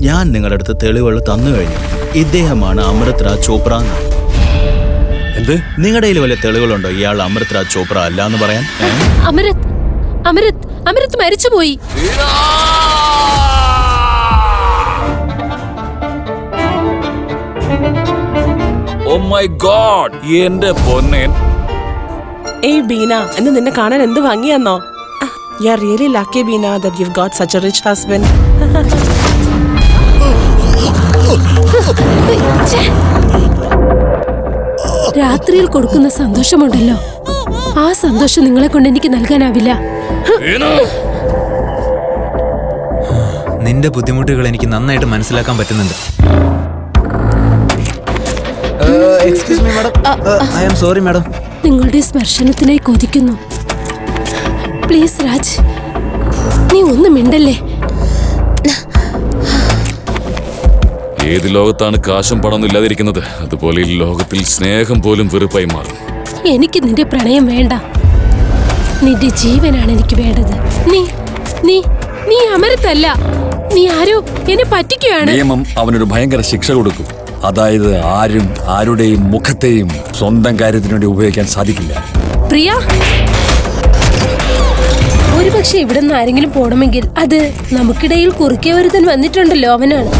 ഞാൻ നിങ്ങളുടെ അടുത്ത് തെളിവുകൾ തന്നു കഴിഞ്ഞു. ഇദ്ദേഹമാണ് അമൃത് രാജ് ചോപ്ര എന്ന്. എന്ത്? നിങ്ങളുടെ കയ്യിൽ വല്ല തെളിവുകളുണ്ടോ? ഇയാൾ അമൃത് രാജ് ചോപ്ര അല്ല എന്ന് പറയാൻ? അമൃത് അമൃത് അമൃത് മരിച്ചുപോയി ഓ മൈ ഗോഡ് എന്റെ പൊന്നേൻ ഏയ് ബീന നിന്നെ കാണാൻ എന്ത് ഭംഗിയാന്നോ? You are really lucky Beena that you got such a rich husband രാത്രിയിൽ കൊടുക്കുന്ന സന്തോഷമുണ്ടല്ലോ. ആ സന്തോഷം നിങ്ങളെ കൊണ്ട് എനിക്ക് നൽകാനാവില്ല. നിന്റെ ബുദ്ധിമുട്ടുകൾ എനിക്ക് നന്നായിട്ട് മനസ്സിലാക്കാൻ പറ്റുന്നുണ്ട്. Excuse me madam I am sorry madam നിങ്ങളുടെ സ്പർശനത്തിനായി കൊതിക്കുന്നു. പ്ലീസ് രാജ്. നീ ഒന്നും മിണ്ടല്ലേ? ഏത് ലോകത്താണ് കാശും പണം ഇല്ലാതിരിക്കുന്നത്? അതുപോലെ ഈ ലോകത്തിൽ സ്നേഹം പോലും വെറുപ്പായി മാറും. എനിക്ക് നിന്റെ പ്രണയം വേണ്ട. നിന്റെ ജീവനാണ് എനിക്ക് വേണ്ടത്. നീ നീ നീ അമരത്തല്ല. നീ ആരോ എന്നെ പറ്റിക്കുകയാണ്. നിയമം അവനൊരു ഭയങ്കര ശിക്ഷ കൊടുക്കും. അതായത് ആരും ആരുടെയും മുഖത്തെയും സ്വന്തം കാര്യത്തിനു വേണ്ടി ഉപയോഗിക്കാൻ സാധിക്കില്ല. പ്രിയ ഒരുപക്ഷെ ഇവിടെ നിന്ന് ആരെങ്കിലും പോണമെങ്കിൽ അത് നമുക്കിടയിൽ കുറുക്കിയവരുത്തൻ വന്നിട്ടുണ്ടല്ലോ അവനാണ്.